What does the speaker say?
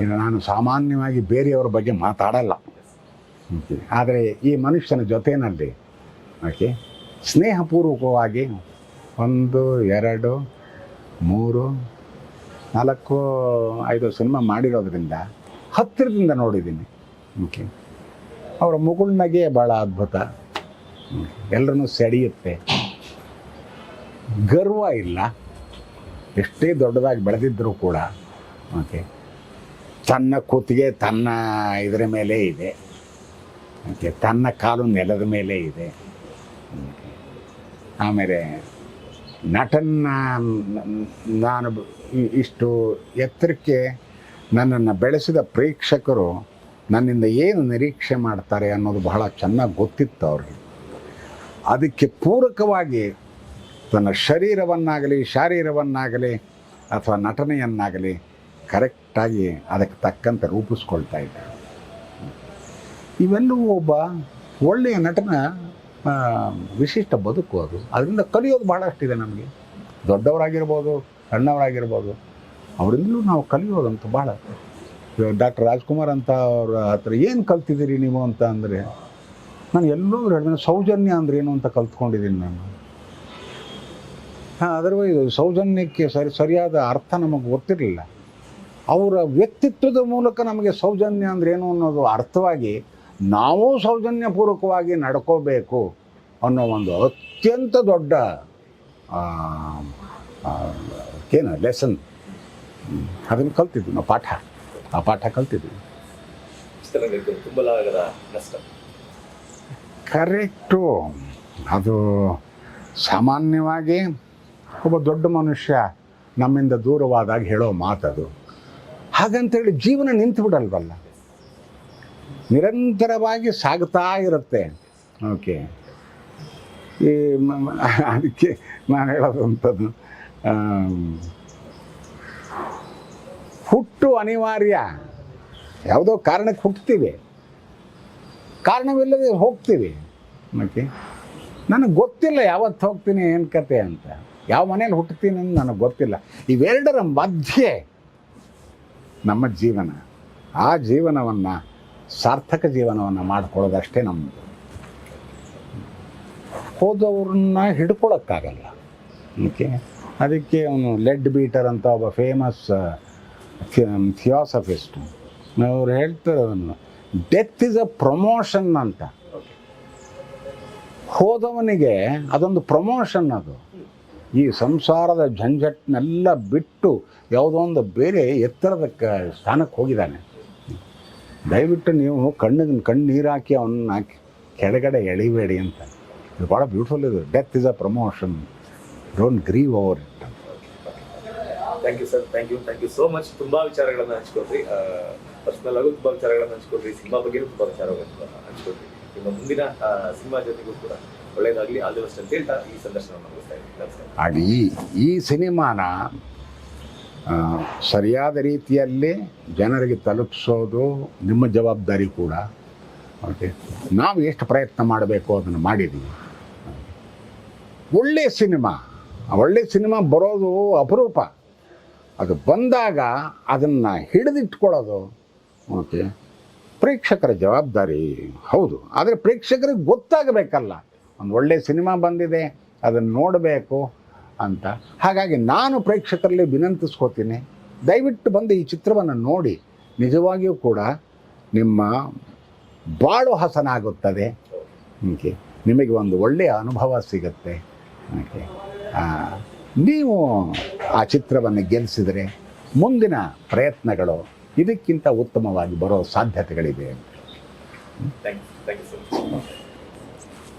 ಇನ್ನು ನಾನು ಸಾಮಾನ್ಯವಾಗಿ ಬೇರೆಯವರ ಬಗ್ಗೆ ಮಾತಾಡಲ್ಲ. ಓಕೆ ಆದರೆ ಈ ಮನುಷ್ಯನ ಜೊತೆಯಲ್ಲಿ ಓಕೆ ಸ್ನೇಹಪೂರ್ವಕವಾಗಿ ಒಂದು, ಎರಡು, ಮೂರು, ನಾಲ್ಕು, ಐದು ಸಿನಿಮಾ ಮಾಡಿರೋದ್ರಿಂದ ಹತ್ತಿರದಿಂದ ನೋಡಿದ್ದೀನಿ. ಓಕೆ ಅವರ ಮುಗುಳ್ನಗೆ ಭಾಳ ಅದ್ಭುತ. ಎಲ್ಲರನ್ನೂ ಸೆಳೆಯುತ್ತೆ. ಗರ್ವ ಇಲ್ಲ. ಎಷ್ಟೇ ದೊಡ್ಡದಾಗಿ ಬೆಳೆದಿದ್ದರೂ ಕೂಡ ಓಕೆ ತನ್ನ ಕುತ್ತಿಗೆ ತನ್ನ ಇದರ ಮೇಲೆ ಇದೆ. ಓಕೆ, ತನ್ನ ಕಾಲು ನೆಲದ ಮೇಲೆ ಇದೆ. ಆಮೇಲೆ ನಟನ ನಾನು ಇಷ್ಟು ಎತ್ತರಕ್ಕೆ ನನ್ನನ್ನು ಬೆಳೆಸಿದ ಪ್ರೇಕ್ಷಕರು ನನ್ನಿಂದ ಏನು ನಿರೀಕ್ಷೆ ಮಾಡ್ತಾರೆ ಅನ್ನೋದು ಬಹಳ ಚೆನ್ನಾಗಿ ಗೊತ್ತಿತ್ತು ಅವ್ರಿಗೆ. ಅದಕ್ಕೆ ಪೂರಕವಾಗಿ ತನ್ನ ಶರೀರವನ್ನಾಗಲಿ, ಶಾರೀರವನ್ನಾಗಲಿ ಅಥವಾ ನಟನೆಯನ್ನಾಗಲಿ ಕರೆಕ್ಟಾಗಿ ಅದಕ್ಕೆ ತಕ್ಕಂತೆ ರೂಪಿಸ್ಕೊಳ್ತಾ ಇದ್ದಾರೆ ಇವೆಲ್ಲವೂ ಒಬ್ಬ ಒಳ್ಳೆಯ ನಟನ ವಿಶಿಷ್ಟ ಬದುಕು ಅದು. ಅದರಿಂದ ಕಲಿಯೋದು ಭಾಳಷ್ಟಿದೆ ನಮಗೆ. ದೊಡ್ಡವರಾಗಿರ್ಬೋದು, ಸಣ್ಣವರಾಗಿರ್ಬೋದು, ಅವರಿಂದಲೂ ನಾವು ಕಲಿಯೋದಂತ ಭಾಳ ಡಾಕ್ಟರ್ ರಾಜ್ಕುಮಾರ್ ಅಂತ ಅವ್ರ ಹತ್ರ ಏನು ಕಲ್ತಿದ್ದೀರಿ ನೀವು ಅಂತ ಅಂದರೆ, ನಾನು ಎಲ್ಲೋ ಹೇಳಿದ್ರೆ ಸೌಜನ್ಯ ಅಂದ್ರೆ ಏನು ಅಂತ ಕಲ್ತ್ಕೊಂಡಿದ್ದೀನಿ ನಾನು. ಹಾಂ ಅದರ್ವೈಸ್ ಸೌಜನ್ಯಕ್ಕೆ ಸರಿ, ಸರಿಯಾದ ಅರ್ಥ ನಮಗೆ ಗೊತ್ತಿರಲಿಲ್ಲ. ಅವರ ವ್ಯಕ್ತಿತ್ವದ ಮೂಲಕ ನಮಗೆ ಸೌಜನ್ಯ ಅಂದ್ರೆ ಏನು ಅನ್ನೋದು ಅರ್ಥವಾಗಿ ನಾವು ಸೌಜನ್ಯಪೂರ್ವಕವಾಗಿ ನಡ್ಕೋಬೇಕು ಅನ್ನೋ ಒಂದು ಅತ್ಯಂತ ದೊಡ್ಡ ಏನು ಲೆಸನ್ ಅದನ್ನು ಕಲ್ತಿದ್ವಿ ನಾವು ಪಾಠ. ಆ ಪಾಠ ಕಲ್ತಿದ್ವಿ. ಕರೆಕ್ಟು. ಅದು ಸಾಮಾನ್ಯವಾಗಿ ಒಬ್ಬ ದೊಡ್ಡ ಮನುಷ್ಯ ನಮ್ಮಿಂದ ದೂರವಾದಾಗ ಹೇಳೋ ಮಾತದು. ಹಾಗಂತೇಳಿ ಜೀವನ ನಿಂತು ಬಿಡಲ್ವಲ್ಲ? ನಿರಂತರವಾಗಿ ಸಾಗ್ತಾ ಇರುತ್ತೆ. ಓಕೆ. ಈ ಅದಕ್ಕೆ ನಾನು ಹೇಳೋದಂಥದ್ದು ಹುಟ್ಟು ಅನಿವಾರ್ಯ. ಯಾವುದೋ ಕಾರಣಕ್ಕೆ ಹುಟ್ಟುತ್ತೀವಿ ಕಾರಣವಿಲ್ಲದೆ ಹೋಗ್ತೀವಿ. ಓಕೆ. ನನಗೆ ಗೊತ್ತಿಲ್ಲ ಯಾವತ್ತು ಹೋಗ್ತೀನಿ ಏನು ಕತೆ ಅಂತ. ಯಾವ ಮನೇಲಿ ಹುಟ್ಟುತ್ತೀನಿ ಅಂತ ನನಗೆ ಗೊತ್ತಿಲ್ಲ. ಇವೆರಡರ ಮಧ್ಯೆ ನಮ್ಮ ಜೀವನ. ಆ ಜೀವನವನ್ನು ಸಾರ್ಥಕ ಜೀವನವನ್ನು ಮಾಡಿಕೊಳ್ಳೋದಷ್ಟೇ ನಮ್ಮದು ಹೋದವ್ರನ್ನ ಹಿಡ್ಕೊಳಕ್ಕಾಗಲ್ಲ. ಓಕೆ? ಅದಕ್ಕೆ ಅವನು ಲೆಡ್ ಬೀಟರ್ ಅಂತ ಒಬ್ಬ ಫೇಮಸ್ ಥಿಯಾಸಫಿಸ್ಟ್ ಅವ್ರು ಹೇಳ್ತಾರೆ ಅವನು ಡೆತ್ ಇಸ್ ಅ ಪ್ರಮೋಷನ್ ಅಂತ. ಹೋದವನಿಗೆ ಅದೊಂದು ಪ್ರಮೋಷನ್ ಅದು. ಈ ಸಂಸಾರದ ಝಂझಟ್ನೆಲ್ಲ ಬಿಟ್ಟು ಯಾವುದೋ ಒಂದು ಬೇರೆ ಎತ್ತರದ ಕ ಸ್ಥಾನಕ್ಕೆ ಹೋಗಿದ್ದಾನೆ. ದಯವಿಟ್ಟು ನೀವು ಕಣ್ಣಿಗೆ ಕಣ್ಣೀರು ಹಾಕಿ ಅವನ್ನ ಕೆಳಗಡೆ ಎಳಿಬೇಡಿ ಅಂತ. ಇದು ಭಾಳ ಬ್ಯೂಟಿಫುಲ್ ಇದು. Death is a promotion don't grieve over it thank you sir thank you thank you so much ತುಂಬಾ ವಿಚಾರಗಳನ್ನು ಹಂಚ್ಕೊಡ್ರಿ. ಪರ್ಸ್ನಲ್ ಆಗೂ ತುಂಬ ವಿಚಾರಗಳನ್ನು ಹಂಚ್ಕೊಡ್ರಿ. ಸಿನಿಮಾ ಬಗ್ಗೆ ತುಂಬ ವಿಚಾರಗಳನ್ನು ಹಂಚ್ಕೊಟ್ರಿ ನಿಮ್ಮ ಮುಂದಿನ ಸಿನಿಮಾ ಜೊತೆಗೂ ಕೂಡ ಒಳ್ಳೆಯದಾಗಲಿ ಆಲ್ ದಿ ಬೆಸ್ಟ್ ಅಂತ ಹೇಳ್ತಾ ಈ ಸಂದರ್ಶನವನ್ನು ಮುಗಿಸ್ತಾ ಇದ್ದೀನಿ. ನಮಸ್ಕಾರ. ಈ ಈ ಸಿನಿಮಾನ ಸರಿಯಾದ ರೀತಿಯಲ್ಲಿ ಜನರಿಗೆ ತಲುಪಿಸೋದು ನಿಮ್ಮ ಜವಾಬ್ದಾರಿ ಕೂಡ. ಓಕೆ ನಾವು ಎಷ್ಟು ಪ್ರಯತ್ನ ಮಾಡಬೇಕು ಅದನ್ನು ಮಾಡಿದ್ದೀವಿ. ಒಳ್ಳೆಯ ಸಿನಿಮಾ ಒಳ್ಳೆಯ ಸಿನಿಮಾ ಬರೋದು ಅಪರೂಪ. ಅದು ಬಂದಾಗ ಅದನ್ನು ಹಿಡಿದಿಟ್ಕೊಳ್ಳೋದು ಓಕೆ ಪ್ರೇಕ್ಷಕರ ಜವಾಬ್ದಾರಿ. ಹೌದು. ಆದರೆ ಪ್ರೇಕ್ಷಕರಿಗೆ ಗೊತ್ತಾಗಬೇಕಲ್ಲ. ಒಂದು ಒಳ್ಳೆಯ ಸಿನಿಮಾ ಬಂದಿದೆ, ಅದನ್ನು ನೋಡಬೇಕು ಅಂತ. ಹಾಗಾಗಿ ನಾನು ಪ್ರೇಕ್ಷಕರಲ್ಲಿ ವಿನಂತಿಸ್ಕೋತೀನಿ, ದಯವಿಟ್ಟು ಬಂದು ಈ ಚಿತ್ರವನ್ನು ನೋಡಿ. ನಿಜವಾಗಿಯೂ ಕೂಡ ನಿಮ್ಮ ಬಾಳು ಹಸನಾಗುತ್ತದೆ. ಓಕೆ. ನಿಮಗೆ ಒಂದು ಒಳ್ಳೆಯ ಅನುಭವ ಸಿಗುತ್ತೆ. ಓಕೆ. ನೀವು ಆ ಚಿತ್ರವನ್ನು ಗೆಲ್ಲಿಸಿದರೆ ಮುಂದಿನ ಪ್ರಯತ್ನಗಳು ಇದಕ್ಕಿಂತ ಉತ್ತಮವಾಗಿ ಬರೋ ಸಾಧ್ಯತೆಗಳಿವೆ ಅಂತ.